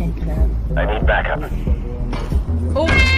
I need backup. Oh!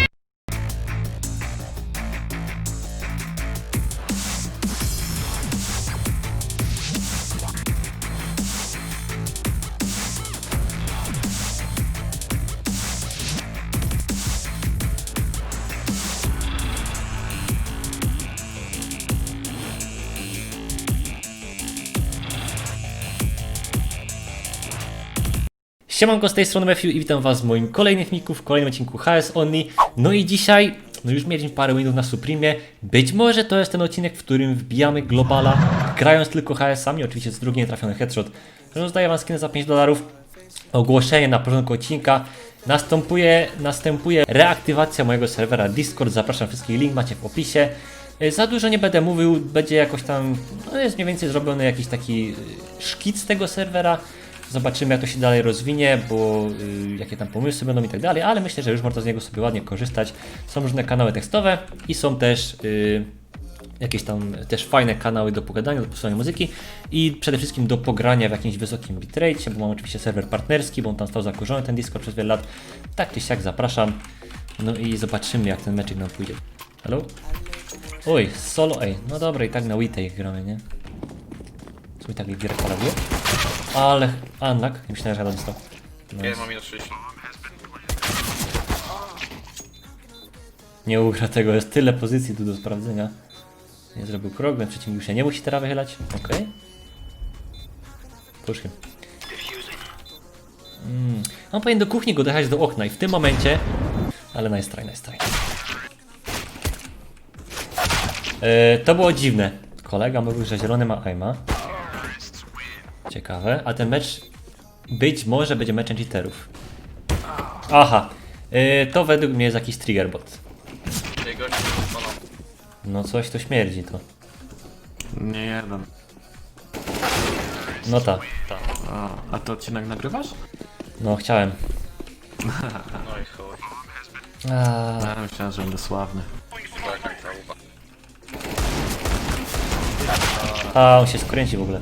Siemanko, z tej strony Matthew i witam was w moim kolejnym filmiku, w kolejnym odcinku HS Only. No i dzisiaj, no już mieliśmy parę minut na Supremie, być może to jest ten odcinek, w którym wbijamy Globala, grając tylko HS-ami, oczywiście z drugi nietrafiony headshot. Rozdaję wam skin za 5 dolarów, ogłoszenie na początku odcinka. Następuje, następuje reaktywacja mojego serwera Discord, zapraszam wszystkich, link macie w opisie. Y, Za dużo nie będę mówił, będzie jakoś tam, no jest mniej więcej zrobiony jakiś taki y, szkic tego serwera. Zobaczymy jak to się dalej rozwinie, bo y, jakie tam pomysły będą i tak dalej, ale myślę, że już można z niego sobie ładnie korzystać. Są różne kanały tekstowe i są też y, jakieś tam też fajne kanały do pogadania, do posłuchania muzyki i przede wszystkim do pogrania w jakimś wysokim bitrate, bo mam oczywiście serwer partnerski, bo on tam stał zakurzony ten Discord przez wiele lat. Tak czy siak zapraszam. No i zobaczymy jak ten meczek nam pójdzie. Halo? Oj, solo, ej, no dobra, i tak na Witej gramy, nie? Co mi tak gierka robiło? Ale, unlock, nie myślałem, że ja dostał. Ja mam minus 30. nie ugra tego, jest tyle pozycji tu do sprawdzenia. Nie zrobił krok, więc przeciwnik się nie musi teraz wychylać. Okej. Puszkiem. Mm. On powinien do kuchni go dojechać do okna i w tym momencie... Ale nice try, nice try. E, to było dziwne. Kolega mówił, że zielony ma aima. Ciekawe. A ten mecz być może będzie meczem cheaterów. Aha. E, to według mnie jest jakiś trigger bot. No coś to śmierdzi to. Nie jeden. No tak. A, a to odcinek nagrywasz? No chciałem. No i chuj. A, Ja myślałem, że będę sławny. Tak, jak ta łupa. a on się skręci w ogóle.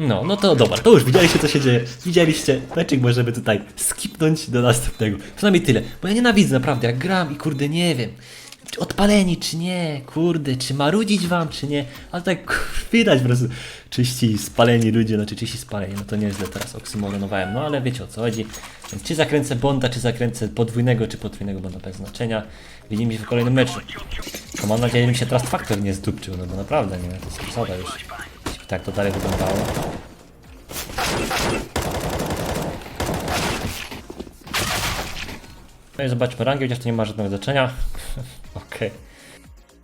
No, no to dobra, to już widzieliście co się dzieje. Widzieliście, meczek możemy tutaj skipnąć do następnego. Przynajmniej tyle, bo ja nienawidzę naprawdę, jak gram i kurde nie wiem. Czy odpaleni, czy nie, kurde, czy marudzić wam, czy nie, ale tak widać po prostu czyści spaleni ludzie, znaczy czyści spaleni, no to nieźle teraz oksymoronowałem, no ale wiecie o co chodzi. Więc czy zakręcę Bonda, czy zakręcę podwójnego, czy potrójnego Bonda bez znaczenia. Widzimy się w kolejnym meczu. To mam nadzieję, że mi się Trust Factor nie zdupczył, no bo naprawdę nie, to jest przesada już. Tak to dalej wyglądało. No i zobaczmy rangę, chociaż to nie ma żadnego znaczenia. Okej.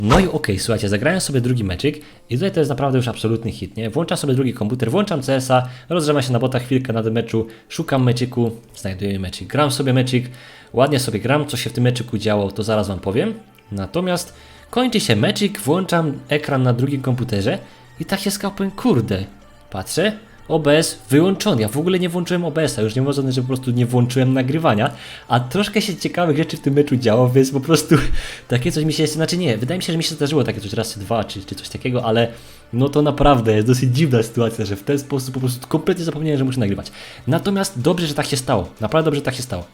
No i okej, słuchajcie, zagrałem sobie drugi meczyk i tutaj to jest naprawdę już absolutny hit, nie? Włączam sobie drugi komputer, włączam CS-a, rozgrzewam się na bota chwilkę na tym meczu, szukam meczyku, znajduję meczyk, gram sobie meczyk, ładnie sobie gram, co się w tym meczyku działo, to zaraz wam powiem. Natomiast kończy się meczyk, włączam ekran na drugim komputerze i tak się skapłem, kurde, patrzę, OBS wyłączony. Ja w ogóle nie włączyłem OBS-a, już nie można, że po prostu nie włączyłem nagrywania, a troszkę się ciekawych rzeczy w tym meczu działo, więc po prostu takie coś mi się, znaczy nie, wydaje mi się, że mi się zdarzyło takie coś raz dwa, czy, czy coś takiego, ale no to naprawdę jest dosyć dziwna sytuacja, że w ten sposób po prostu kompletnie zapomniałem, że muszę nagrywać. Natomiast dobrze, że tak się stało, naprawdę dobrze, że tak się stało.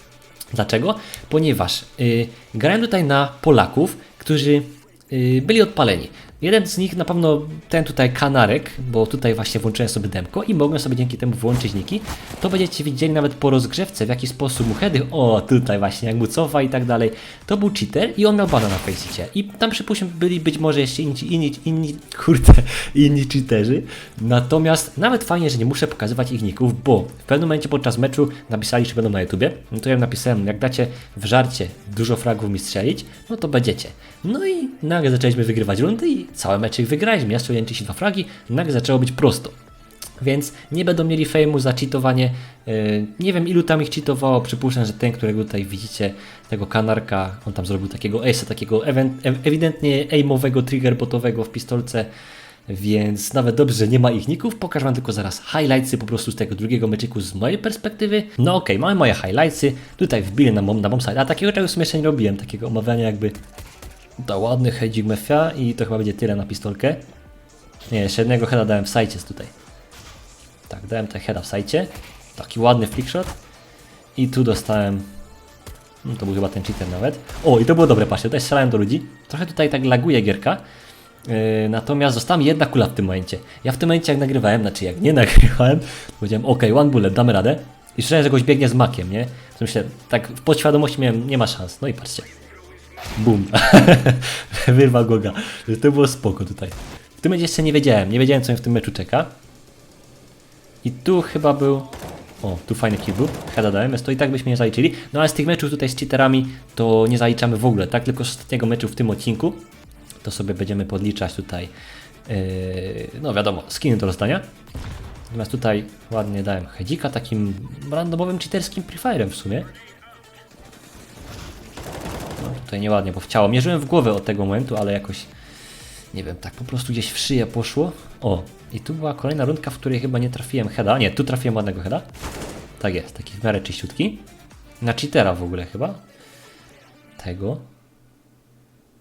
Dlaczego? Ponieważ yy, grałem tutaj na Polaków, którzy yy, byli odpaleni. Jeden z nich na pewno ten tutaj kanarek, bo tutaj właśnie włączyłem sobie demko i mogłem sobie dzięki temu włączyć niki. To będziecie widzieli nawet po rozgrzewce, w jaki sposób mu heady, o tutaj właśnie, jak mu cofa i tak dalej. To był cheater i on miał bana na Faceicie. I tam przypuśćmy byli być może jeszcze inni, inni, inni kurde, inni cheaterzy. Natomiast nawet fajnie, że nie muszę pokazywać ich ników, bo w pewnym momencie podczas meczu napisali, czy będą na YouTubie. No to ja napisałem, jak dacie w żarcie dużo fragów mi strzelić, no to będziecie. No i nagle zaczęliśmy wygrywać rundy i cały mecz ich wygraliśmy. Ja strzeliłem 32 fragi, nagle zaczęło być prosto. Więc nie będą mieli fejmu za cheatowanie. Yy, nie wiem ilu tam ich cheatowało. Przypuszczam, że ten, którego tutaj widzicie, tego kanarka, on tam zrobił takiego ace'a, takiego ew- ewidentnie aimowego, triggerbotowego w pistolce. Więc nawet dobrze, że nie ma ich ników. Pokażę Wam tylko zaraz highlightsy po prostu z tego drugiego meczyku z mojej perspektywy. No okej, mamy moje highlightsy. Tutaj wbiję na, na bombsite. A takiego czegoś w jeszcze nie robiłem, takiego omawiania jakby to ładny hedzik mefia i to chyba będzie tyle na pistolkę. Nie, jeszcze jednego heada dałem w sajcie tutaj. Tak, dałem tutaj heada w sajcie. Taki ładny flickshot. I tu dostałem... No to był chyba ten cheater nawet. O, i to było dobre, patrzcie, tutaj strzelałem do ludzi. Trochę tutaj tak laguje gierka. Yy, natomiast została jedna kula w tym momencie. Ja w tym momencie jak nagrywałem, znaczy jak nie nagrywałem, powiedziałem ok, one bullet, damy radę. I słyszałem, że goś biegnie z makiem, nie? To myślę, tak w podświadomości miałem, nie ma szans. No i patrzcie. Bum. Wyrwa goga. To było spoko tutaj. W tym momencie jeszcze nie wiedziałem, nie wiedziałem co mnie w tym meczu czeka. I tu chyba był... O, tu fajny kill był. Heada dałem, więc to i tak byśmy nie zaliczyli. No ale z tych meczów tutaj z cheaterami to nie zaliczamy w ogóle, tak? Tylko z ostatniego meczu w tym odcinku to sobie będziemy podliczać tutaj, yy, no wiadomo, skiny do rozdania. Natomiast tutaj ładnie dałem hedzika takim randomowym cheaterskim prefirem w sumie. Tutaj nieładnie, bo w ciało. Mierzyłem w głowę od tego momentu, ale jakoś, nie wiem, tak po prostu gdzieś w szyję poszło. O, i tu była kolejna rundka, w której chyba nie trafiłem heada. Nie, tu trafiłem ładnego heada. Tak jest, taki w miarę czyściutki. Na cheatera w ogóle chyba. Tego.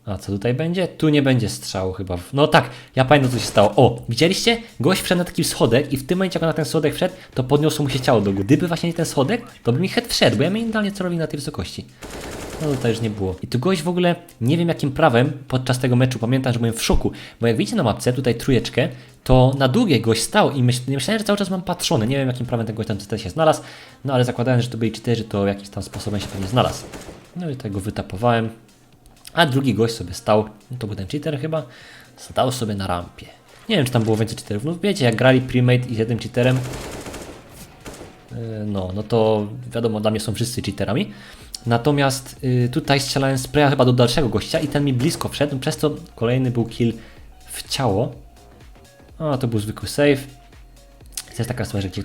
A co tutaj będzie? Tu nie będzie strzału chyba. No tak, ja pamiętam co się stało. O, widzieliście? Gość wszedł na taki schodek i w tym momencie jak on na ten schodek wszedł, to podniosło mu się ciało do góry. Gdyby właśnie nie ten schodek, to by mi head wszedł, bo ja miałem idealnie celownik na tej wysokości. No tutaj już nie było. I tu gość w ogóle, nie wiem jakim prawem, podczas tego meczu pamiętam, że byłem w szoku, bo jak widzicie na mapce, tutaj trójeczkę, to na długie gość stał i myśl, myślałem, że cały czas mam patrzony. Nie wiem jakim prawem ten gość tam się znalazł, no ale zakładając, że to byli cheaterzy, to jakimś tam sposobem się pewnie znalazł. No i tego wytapowałem. A drugi gość sobie stał, no to był ten cheater chyba, stał sobie na rampie. Nie wiem, czy tam było więcej cheaterów. No wiecie, jak grali premade i z jednym cheaterem, yy, no, no to wiadomo, dla mnie są wszyscy cheaterami. Natomiast yy, tutaj strzelałem spraya chyba do dalszego gościa i ten mi blisko wszedł, przez to kolejny był kill w ciało. O, to był zwykły save. Jest taka sytuacja, że, gdzie,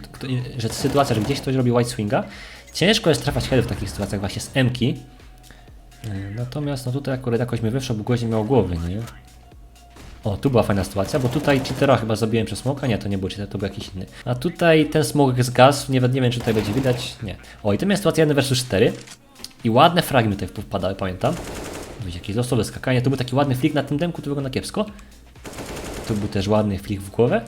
że sytuacja, że gdzieś ktoś robi white swinga. Ciężko jest trafiać heady w takich sytuacjach właśnie z M-ki. Yy, Natomiast no tutaj akurat jakoś mi wyszło, bo gość miał głowy, nie? O, tu była fajna sytuacja, bo tutaj cheatera chyba zabiłem przez smoka, nie, to nie był cheater, to był jakiś inny. A tutaj ten smok zgasł, nie, nie wiem czy tutaj będzie widać, nie. O, i to miała sytuacja 1 vs 4 i ładne fragi mi tutaj wpadały, pamiętam. Widzicie, jakieś losowe skakanie, to był taki ładny flick na tym demku, to wygląda kiepsko. Tu był też ładny flick w głowę.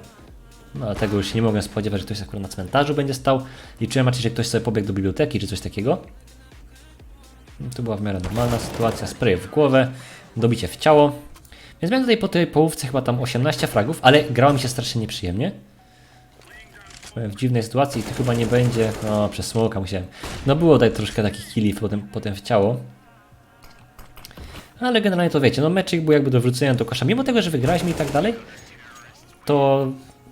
No ale tego już nie mogłem spodziewać, że ktoś akurat na cmentarzu będzie stał. Liczyłem raczej, że ktoś sobie pobiegł do biblioteki czy coś takiego. No, To była w miarę normalna sytuacja, spray w głowę, dobicie w ciało. Więc miałem tutaj po tej połówce chyba tam 18 fragów, ale grało mi się strasznie nieprzyjemnie. W dziwnej sytuacji to chyba nie będzie. No, przez smoka musiałem. No było tutaj troszkę takich killi potem, potem w ciało. Ale generalnie to wiecie, no meczyk był jakby do wrzucenia do kosza. Mimo tego, że wygraliśmy i tak dalej, to,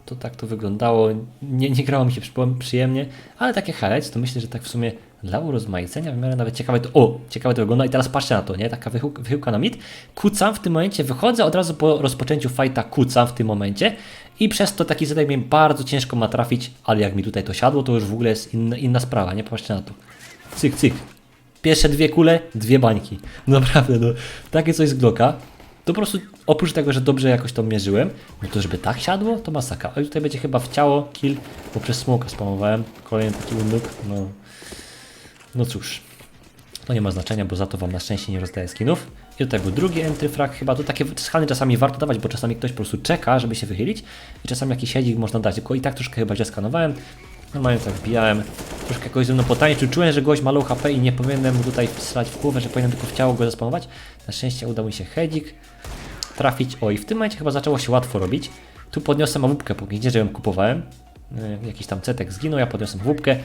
to tak to wyglądało. Nie, nie grało mi się przy- przyjemnie, ale takie highlights to myślę, że tak w sumie dla urozmaicenia w miarę nawet ciekawe to, o, ciekawe to wygląda. I teraz patrzcie na to, nie, taka wychyłka, na mit, kucam w tym momencie, wychodzę od razu po rozpoczęciu fighta, kucam w tym momencie i przez to taki zadek mnie bardzo ciężko ma trafić, ale jak mi tutaj to siadło, to już w ogóle jest inna, inna sprawa, nie, popatrzcie na to, cyk, cyk, pierwsze dwie kule, dwie bańki, naprawdę, no, takie coś z Glocka, to po prostu oprócz tego, że dobrze jakoś to mierzyłem, no to żeby tak siadło, to masakra. Ale tutaj będzie chyba w ciało kill, bo przez smoka spamowałem. Kolejny taki unduk, no. No cóż. To nie ma znaczenia, bo za to wam na szczęście nie rozdaję skinów. I tutaj był drugi entry frag, chyba tu takie skany czasami warto dawać, bo czasami ktoś po prostu czeka, żeby się wychylić i czasami jakiś siedzik można dać, tylko i tak troszkę chyba źle skanowałem. Normalnie tak wbijałem, troszkę jakoś ze mną potańczył, czułem, że gość ma low HP i nie powinienem mu tutaj strzelać w głowę, że powinienem tylko w ciało go zaspamować. Na szczęście udał mi się hedzik trafić. O, i w tym momencie chyba zaczęło się łatwo robić. Tu podniosłem łupkę, póki że ją kupowałem. Yy, jakiś tam cetek zginął, ja podniosłem łupkę.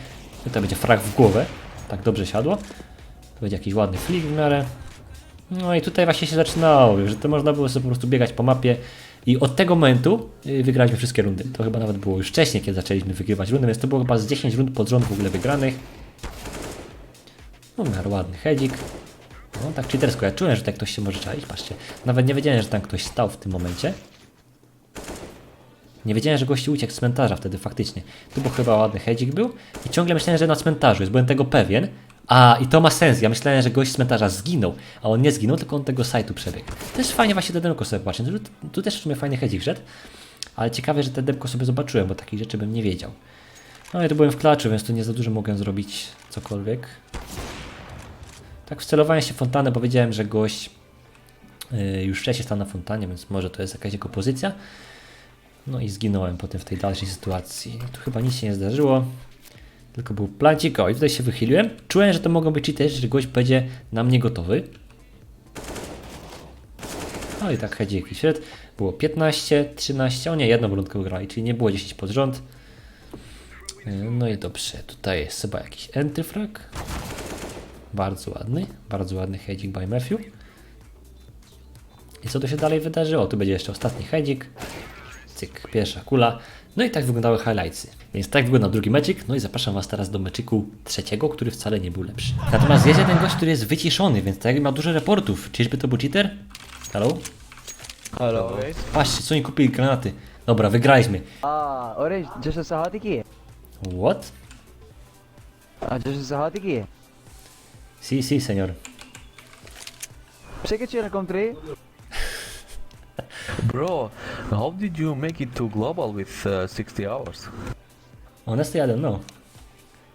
Tutaj będzie frag w głowę. Tak dobrze siadło. Tu będzie jakiś ładny flick w miarę. No i tutaj właśnie się zaczynało, że to można było sobie po prostu biegać po mapie. I od tego momentu yy, wygraliśmy wszystkie rundy. To chyba nawet było już wcześniej, kiedy zaczęliśmy wygrywać rundy, więc to było chyba z 10 rund pod rząd w ogóle wygranych. No, w miarę ładny hedzik. No tak cheatersko, ja czułem, że tak ktoś się może czaić, patrzcie. Nawet nie wiedziałem, że tam ktoś stał w tym momencie. Nie wiedziałem, że gości uciekł z cmentarza wtedy faktycznie. Tu był chyba ładny hedzik był i ciągle myślałem, że na cmentarzu jest, byłem tego pewien. A, i to ma sens, ja myślałem, że gość z cmentarza zginął, a on nie zginął, tylko on tego sajtu przebiegł. Też fajnie właśnie te demko sobie patrzę, tu, tu też w sumie fajny hedzik wszedł. Ale ciekawe, że te demko sobie zobaczyłem, bo takich rzeczy bym nie wiedział. No i to byłem w klaczu, więc tu nie za dużo mogłem zrobić cokolwiek. Tak wcelowałem się w fontannę, bo wiedziałem, że gość yy, już wcześniej stał na fontannie, więc może to jest jakaś jego pozycja. No i zginąłem potem w tej dalszej sytuacji. Tu chyba nic się nie zdarzyło. Tylko był plancik. O, i tutaj się wychyliłem. Czułem, że to mogą być cheaterzy, że gość będzie na mnie gotowy. No i tak chodzi jakiś śred. Było 15, 13, o nie, jedną rundkę ugrali, czyli nie było 10 pod rząd. Yy, No i dobrze, tutaj jest chyba jakiś entry frag. Bardzo ładny, bardzo ładny hedzik by Matthew. I co tu się dalej wydarzyło? Tu będzie jeszcze ostatni hedzik. Cyk, pierwsza kula. No i tak wyglądały highlightsy. Więc tak wyglądał drugi meczik. No i zapraszam Was teraz do meczyku trzeciego, który wcale nie był lepszy. Natomiast jest jeden gość, który jest wyciszony, więc tak jakby ma dużo reportów. Czyżby to był cheater? Hello? Hello. Patrzcie, co oni kupili granaty. Dobra, wygraliśmy. Ah, Orange, just sa hotiki. What? Just sa hotiki. Si, si, senior. Sige, chill, come three. Bro, how did you make it to global with uh, 60 hours? Honestly, I don't know.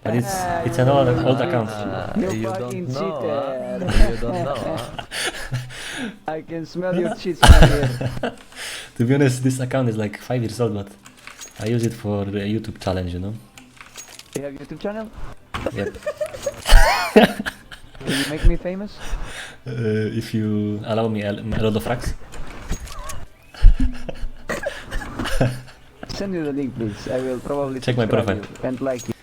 But it's, it's an old, old account. You, you fucking don't know, cheater. huh? You don't know, huh? I can smell your cheats from here. To be honest, this account is like 5 years old, but I use it for a YouTube challenge, you know? You have YouTube channel? Yep. Can you make me famous? Uh, if you allow me a, a lot of frags. Send me the link, please. I will probably Check my profile. you and like you.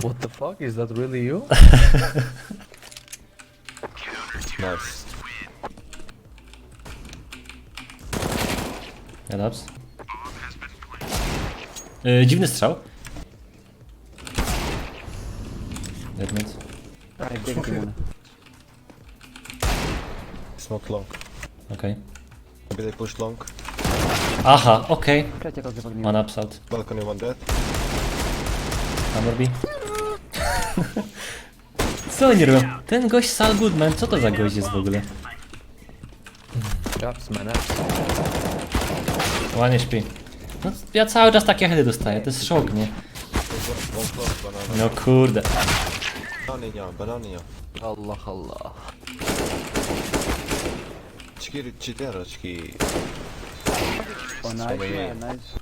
What the fuck? Is that really you? Nice. Dobrze. Yy, dziwny strzał. It, Mona. Smoke long. Okej. Maybe they push long. Aha, okej. Plecie. One upside. Balcony one dead. Tam robi. co oni robią? Ten gość Sal Goodman, co to za gość jest w ogóle? Jobs, man, Ładnie śpi. No, ja cały czas takie hedy dostaję, to jest szok, nie? No kurde. Banany nie. Allah Allah. Çikir, çiter, çikir. Oh, nice, Enemy. man, nice.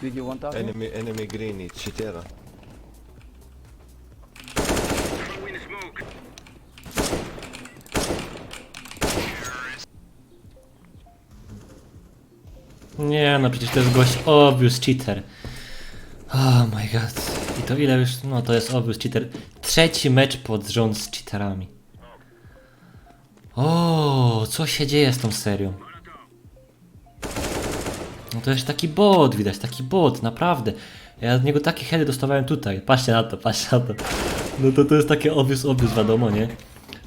Did you want that? Enemy, enemy green, it's Chitera. Nie no, przecież to jest gość obvious cheater. Oh my god. I to ile już? No to jest obvious cheater. Trzeci mecz pod rząd z cheaterami. O, co się dzieje z tą serią? No to jest taki bot, widać, taki bot, naprawdę. Ja od niego takie heady dostawałem tutaj. Patrzcie na to, patrzcie na to. No to to jest takie obvious, obvious, wiadomo, nie?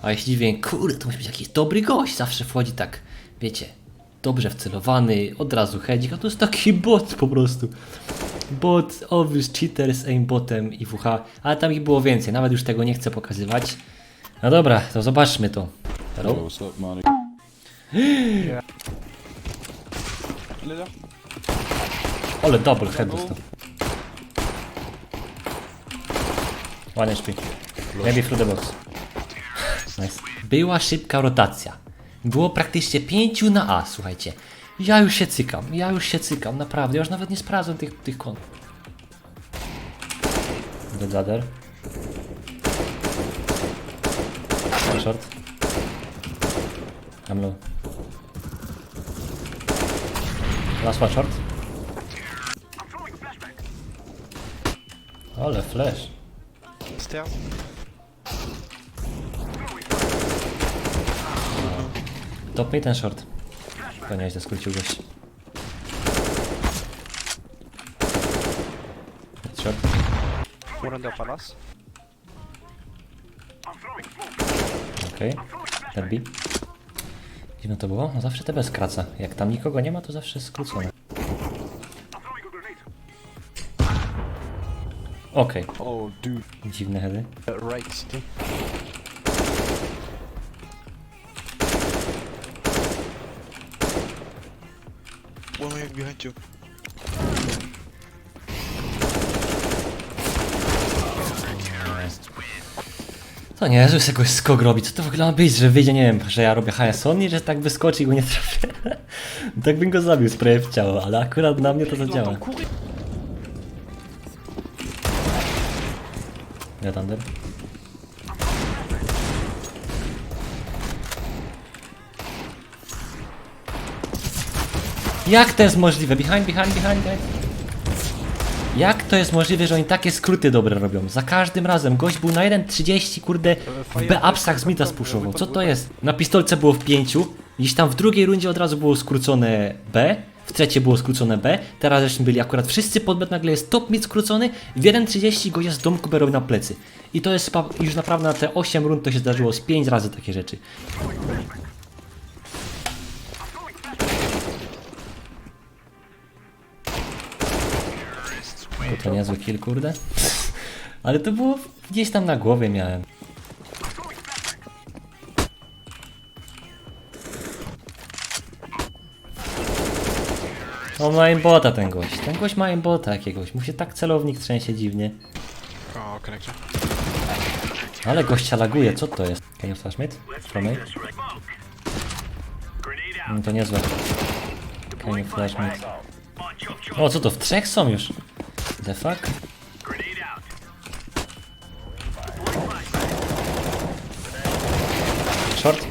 A jeśli dziwię, kurde, to musi być jakiś dobry gość, zawsze wchodzi tak, wiecie, dobrze wcelowany, od razu hedzik, a to jest taki bot po prostu. Bot, obvious, cheater z aimbotem i WH, ale tam ich było więcej, nawet już tego nie chcę pokazywać. No dobra, to zobaczmy to. Hello? What's up, Monty? Ale double head dostał. Ładnie śpi. Maybe through the box. Nice. Była szybka rotacja. Było praktycznie 5 na A, słuchajcie. Ja już się cykam, ja już się cykam, naprawdę. Ja już nawet nie sprawdzam tych, tych kont. Dead ladder. One short. I'm low. Last one short. Ale flash. Top mi ten short. To nieźle skrócił gość. Short. Okej. Okay. B. Dziwne to było? No zawsze TB skraca. Jak tam nikogo nie ma, to zawsze skrócone. Okej. Oh, dude. Dziwne heady. Right. One way behind you. To nie, że jakoś skok robi. Co to w ogóle ma być, że wyjdzie, nie wiem, że ja robię HS i że tak wyskoczy i go nie trafię. Tak bym go zabił spray w ciało, ale akurat na mnie to zadziała. Ja Thunder. Jak to jest możliwe? Behind, behind, behind, behind. Jak to jest możliwe, że oni takie skróty dobre robią? Za każdym razem. Gość był na 1.30, kurde, w B-upsach z mida spuszował. Co to jest? Na pistolce było w pięciu, gdzieś tam w drugiej rundzie od razu było skrócone B, w trzecie było skrócone B, teraz żeśmy byli akurat wszyscy pod B, nagle jest top mid skrócony, w 1.30 gościa z domku berowy na plecy. I to jest już naprawdę na te 8 rund to się zdarzyło z 5 razy takie rzeczy. To, niezły kill, kurde. Ale to było gdzieś tam na głowie miałem. On ma aimbota ten gość. Ten gość ma aimbota jakiegoś. Mu się tak celownik trzęsie dziwnie. Connector. Ale gościa laguje, co to jest? Can you flash mate? From? No to niezłe. Can you flash mate? O, co to? W trzech są już. Fuck? Short?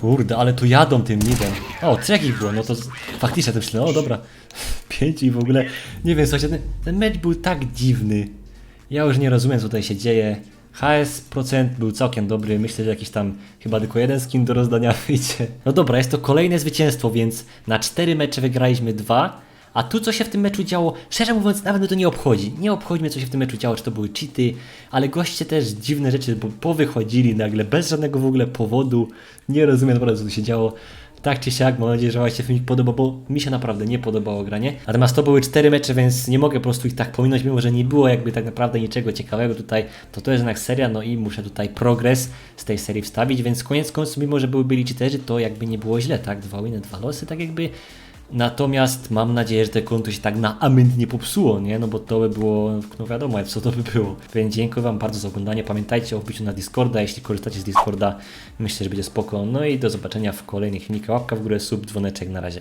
Kurde, ale tu jadą tym midem. O, trzech ich było, no to faktycznie to myślę, o dobra. Pięciu i w ogóle. Nie wiem, słuchajcie, ten, ten mecz był tak dziwny. Ja już nie rozumiem, co tutaj się dzieje. HS procent był całkiem dobry. Myślę, że jakiś tam chyba tylko jeden skin do rozdania wyjdzie. No dobra, jest to kolejne zwycięstwo, więc na cztery mecze wygraliśmy dwa. A tu co się w tym meczu działo, szczerze mówiąc, nawet mnie to nie obchodzi. Nie obchodzi mnie, co się w tym meczu działo, czy to były cheaty, ale goście też dziwne rzeczy bo powychodzili nagle, bez żadnego w ogóle powodu. Nie rozumiem naprawdę, co tu się działo. Tak czy siak, mam nadzieję, że Wam się filmik podoba, bo mi się naprawdę nie podobało granie. Natomiast to były cztery mecze, więc nie mogę po prostu ich tak pominąć, mimo że nie było jakby tak naprawdę niczego ciekawego tutaj. To to jest jednak seria, no i muszę tutaj progres z tej serii wstawić, więc koniec końców, mimo że były byli cheaterzy, to jakby nie było źle, tak? Dwa winy, dwa losy, tak jakby Natomiast mam nadzieję, że te konto się tak na amynt nie popsuło, nie? No bo to by było, no wiadomo, co to by było. Więc dziękuję Wam bardzo za oglądanie. Pamiętajcie o wbiciu na Discorda, jeśli korzystacie z Discorda, myślę, że będzie spoko. No i do zobaczenia w kolejnych filmikach. Łapka w górę, sub, dzwoneczek, na razie.